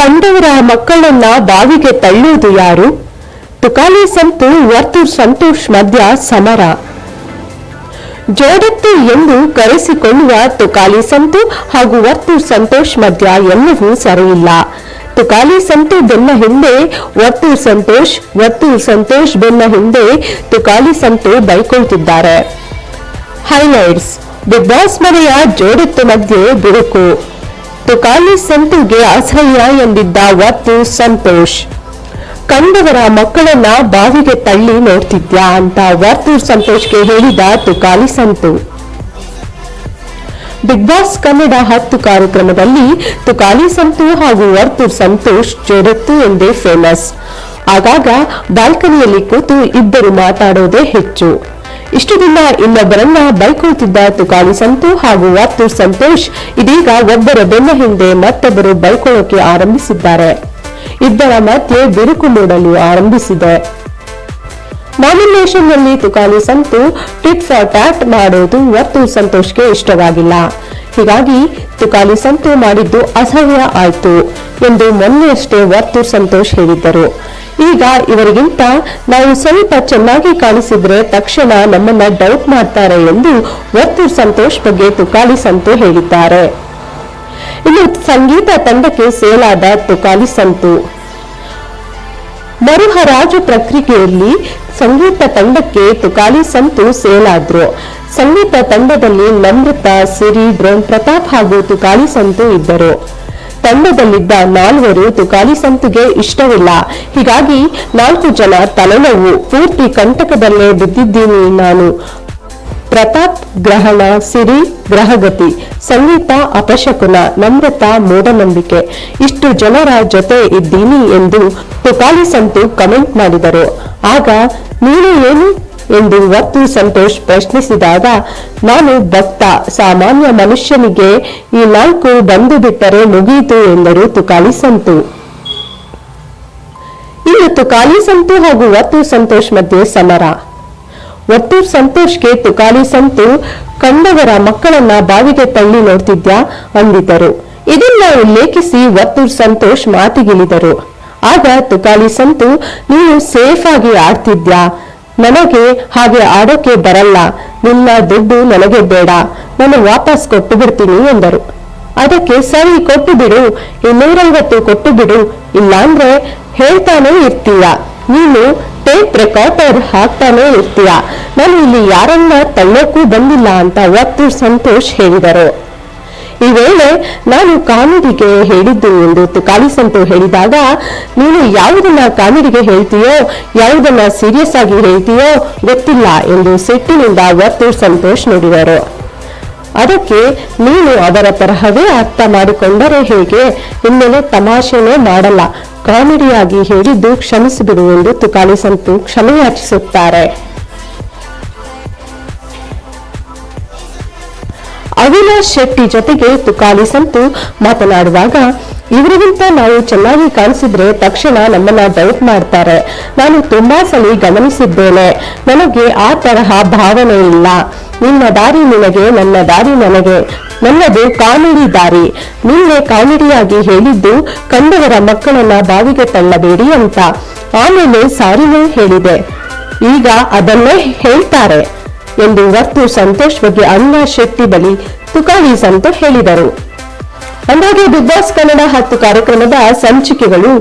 ಕಂಡವರ ಮಕ್ಕಳನ್ನ ಬಾವಿಗೆ ತಳ್ಳುವುದು ಯಾರು? ತುಕಾಲಿ ಸಂತು ವರ್ತೂರ್ ಸಂತೋಷ್ ಮಧ್ಯ ಸಮರ. ಜೋಡತ್ತು ಎಂದು ಕರೆಸಿಕೊಳ್ಳುವ ತುಕಾಲಿ ಸಂತು ಹಾಗೂ ವರ್ತೂರ್ ಸಂತೋಷ್ ಮಧ್ಯ ಎಲ್ಲವೂ ಸರಿಯಿಲ್ಲ. ತುಕಾಲಿ ಸಂತು ಬೆನ್ನ ಹಿಂದೆ ವರ್ತೂರ್ ಸಂತೋಷ್ ವರ್ತೂರ್ ಸಂತೋಷ್ ಬೆನ್ನ ಹಿಂದೆ ತುಕಾಲಿ ಸಂತು ಬೈಕೊಳ್ತಿದ್ದಾರೆ. ಹೈಲೈಟ್ಸ್, ಬಿಗ್ ಬಾಸ್ ಮನೆಯ ಜೋಡತ್ತು ಮಧ್ಯೆ ಬಿರುಕು. ತುಕಾಲಿ ಸಂತುಗೆ ಅಸಹ್ಯ ಎಂದಿದ್ದ ಒತ್ತು ಸಂತೋಷ್. ಕಂಡವರ ಮಕ್ಕಳನ್ನ ಬಾವಿಗೆ ತಳ್ಳಿ ನೋಡ್ತಿದ್ಯಾ ಅಂತ ವರ್ತು ಸಂತೋಷ್ಗೆ ಹೇಳಿದ ತುಕಾಲಿ ಸಂತು. ಬಿಗ್ ಬಾಸ್ ಕನ್ನಡ ಹತ್ತು ಕಾರ್ಯಕ್ರಮದಲ್ಲಿ ತುಕಾಲಿ ಸಂತು ಹಾಗೂ ವರ್ತೂರ್ ಸಂತೋಷ್ ಜೋಡತ್ತು ಎಂದೇ ಫೇಮಸ್ ಆಗಾಗ ಬಾಲ್ಕನಿಯಲ್ಲಿ ಕೂತು ಇಬ್ಬರು ಮಾತಾಡೋದೇ ಹೆಚ್ಚು. ಇಷ್ಟು ದಿನ ಇನ್ನೊಬ್ಬರನ್ನ ಬೈಕೊಳ್ತಿದ್ದ ತುಕಾಲಿ ಸಂತು ಹಾಗೂ ವರ್ತೂರ್ ಸಂತೋಷ್, ಇದೀಗ ಒಬ್ಬರ ಬೆನ್ನ ಹಿಂದೆ ಮತ್ತೊಬ್ಬರು ಬೈಕೊಳ್ಳೋಕೆ ಆರಂಭಿಸಿದ್ದಾರೆ. ಇಬ್ಬರ ಮಧ್ಯೆ ಬಿರುಕು ಮೂಡಲು ಆರಂಭಿಸಿದೆ. ನಾಮಿನೇಷನ್ನಲ್ಲಿ Tukali Santu tit for tat ಮಾಡೋದು ವರ್ತೂರ್ ಸಂತೋಷ್ಗೆ ಇಷ್ಟವಾಗಿಲ್ಲ. ಹೀಗಾಗಿ ತುಕಾಲಿ ಸಂತು ಮಾಡಿದ್ದು ಅಸಹ್ಯ ಆಯ್ತು ಎಂದು ಮೊನ್ನೆಯಷ್ಟೇ ವರ್ತೂರ್ ಸಂತೋಷ್ ಹೇಳಿದ್ದರು. ಈಗ ಇವರಿಗಿಂತ ನಾವು ಸ್ವಲ್ಪ ಚೆನ್ನಾಗಿ ಕಾಣಿಸಿದ್ರೆ ತಕ್ಷಣ ನಮ್ಮನ್ನ ಡೌಟ್ ಮಾಡ್ತಾರೆ ಎಂದು ವರ್ತೂರ್ ಸಂತೋಷ್ ಬಗ್ಗೆ ತುಕಾಲಿ ಸಂತು ಹೇಳಿದ್ದಾರೆ. ಇನ್ನು ಸಂಗೀತ ತಂಡಕ್ಕೆ ಸೇಲಾದ ತುಕಾಲಿ ಸಂತು. ಮರುಹರಾಜು ಪ್ರಕ್ರಿಯೆಯಲ್ಲಿ ಸಂಗೀತ ತಂಡಕ್ಕೆ ತುಕಾಲಿ ಸಂತು ಸೇಲಾದ್ರು. ಸಂಗೀತ ತಂಡದಲ್ಲಿ ನಮೃತ ಸಿರಿ, ಡ್ರೋನ್, ಪ್ರತಾಪ್ ಹಾಗೂ ತುಕಾಲಿ ಸಂತು ಇದ್ದರು. ತಂಡದಲ್ಲಿದ್ದ ನಾಲ್ವರು ತುಕಾಲಿ ಸಂತುಗೆ ಇಷ್ಟವಿಲ್ಲ. ಹೀಗಾಗಿ ನಾಲ್ಕು ಜನ ತಲೆನೋವು. ಪೂರ್ತಿ ಕಂಟಕದಲ್ಲೇ ಬಿದ್ದಿದ್ದೀನಿ ನಾನು. ಪ್ರತಾಪ್, ಗ್ರಹಣ, ಸಿರಿ, ಗ್ರಹಗತಿ. ಸಂಗೀತ, ಅಪಶಕುನ, ನಮ್ರತ ಮೂಢನಂಬಿಕೆ ಇಷ್ಟು ಜನರ ಜೊತೆ ಇದ್ದೀನಿ ಎಂದು ತುಕಾಲಿ ಸಂತು ಕಮೆಂಟ್ ಮಾಡಿದರು. ಆಗ, ನೀನು ಏನು? ಎಂದು ವತ್ತು ಸಂತೋಷ್ ಪ್ರಶ್ನಿಸಿದಾಗ, ನಾನು ಭಕ್ತ, ಸಾಮಾನ್ಯ ಮನುಷ್ಯನಿಗೆ ಈ ನಾಲ್ಕು ಬಂದು ಬಿಟ್ಟರೆ ಮುಗಿಯಿತು ಎಂದರು ತುಕಾಲಿ ಸಂತು. ಇನ್ನು ತುಕಾಲಿ ಸಂತು ಹಾಗೂ ವತ್ತು ಸಂತೋಷ್ ಮಧ್ಯೆ ಸಮರ. ಒತ್ತೂರ್ ಸಂತೋಷ್ಗೆ ತುಕಾಲಿ ಸಂತು, ಕಂಡವರ ಮಕ್ಕಳನ್ನ ಬಾವಿಗೆ ತಳ್ಳಿ ನೋಡ್ತಿದ್ಯಾ? ಅಂದಿದ್ದರು. ಇದನ್ನ ಉಲ್ಲೇಖಿಸಿ ಒತ್ತೂರ್ ಸಂತೋಷ್ ಮಾತಿಗಿಳಿದರು. ಆಗ ತುಕಾಲಿ ಸಂತು, ನೀನು ಸೇಫ್ ಆಗಿ ಆಡ್ತಿದ್ಯಾ? ನನಗೆ ಹಾಗೆ ಆಡೋಕೆ ಬರಲ್ಲ. ನಿನ್ನ ದುಡ್ಡು ನನಗೆ ಬೇಡ. ನಾನು ವಾಪಸ್ ಕೊಟ್ಟು ಬಿಡ್ತೀನಿ ಎಂದರು. ಅದಕ್ಕೆ ಸರಿ, ಕೊಟ್ಟು ಬಿಡು. ಇನ್ನೂರೈವತ್ತು ಕೊಟ್ಟು ಬಿಡು. ಇಲ್ಲಾಂದ್ರೆ ಹೇಳ್ತಾನೆ ಇರ್ತೀಯ. ನೀನು ಟೇಪ್ ರೆಕಾರ್ಡರ್ ಹಾಕ್ತಾನೆ ಇರ್ತೀಯ. ನಾನು ಇಲ್ಲಿ ಯಾರನ್ನ ತಳ್ಳೋಕ್ಕೂ ಬಂದಿಲ್ಲ ಅಂತ ಒತ್ತು ಸಂತೋಷ್ ಹೇಳಿದರು. ಈ ವೇಳೆ ನಾನು ಕಾಮಿಡಿಗೆ ಹೇಳಿದ್ದು ಎಂದು ತುಕಾಲಿ ಸಂತು ಹೇಳಿದಾಗ, ನೀನು ಯಾವುದನ್ನ ಕಾಮಿಡಿಗೆ ಹೇಳ್ತೀಯೋ, ಯಾವುದನ್ನ ಸೀರಿಯಸ್ ಆಗಿ ಹೇಳ್ತೀಯೋ ಗೊತ್ತಿಲ್ಲ ಎಂದು ಸಿಟ್ಟಿನಿಂದ ಒತ್ತು ಸಂತೋಷ್ ನುಡಿದರು. ಅದಕ್ಕೆ ನೀನು ಅದರ ತರಹವೇ ಅರ್ಥ ಮಾಡಿಕೊಂಡರೆ ಹೇಗೆ? ಇನ್ಮೇಲೆ ತಮಾಷೆನೇ ಮಾಡಲ್ಲ. ಕಾಮಿಡಿಯಾಗಿ ಹೇಳಿದ್ದು ಕ್ಷಮಿಸಿಬಿಡು ಎಂದು ತುಕಾಲಿ ಸಂತು ಕ್ಷಮೆಯಾಚಿಸುತ್ತಾರೆ. ಅವಿನಾಶ್ ಶೆಟ್ಟಿ ಜೊತೆಗೆ ತುಕಾಲಿ ಸಂತು ಮಾತನಾಡುವಾಗ, ಇವರಿಗಿಂತ ನಾವು ಚೆನ್ನಾಗಿ ಕಾಣಿಸಿದ್ರೆ ತಕ್ಷಣ ನಮ್ಮನ್ನ ಡೌಟ್ ಮಾಡ್ತಾರೆ. ನಾನು ತುಂಬಾ ಸಲ ಗಮನಿಸಿದ್ದೇನೆ. ನನಗೆ ಆ ತರಹ ಭಾವನೆ ಇಲ್ಲ. ನಿನ್ನ ದಾರಿ ನಿನಗೆ, ನನ್ನ ದಾರಿ ನನಗೆ. ನನ್ನದು ಕಾಮಿಡಿ ದಾರಿ. ನಿನ್ನೆ ಕಾಮಿಡಿಯಾಗಿ ಹೇಳಿದ್ದು ಕಂಡವರ ಮಕ್ಕಳನ್ನ ಬಾವಿಗೆ ತಳ್ಳಬೇಡಿ ಅಂತ. ಆಮೇಲೆ ಸಾರಿನೇ ಹೇಳಿದೆ. ಈಗ ಅದನ್ನೇ ಹೇಳ್ತಾರೆ ಎಂದು ವತ್ತು ಸಂತೋಷ್ ಬಗ್ಗೆ ಅವಿನಾಶ್ ಶೆಟ್ಟಿ ಬಳಿ ತುಕಾಲಿ ಅಂತ ಹೇಳಿದರು. ಅಂದಾಗೆ ಬಿಗ್ ಬಾಸ್ ಕನ್ನಡ ಹತ್ತು ಕಾರ್ಯಕ್ರಮದ ಸಂಚಿಕೆಗಳು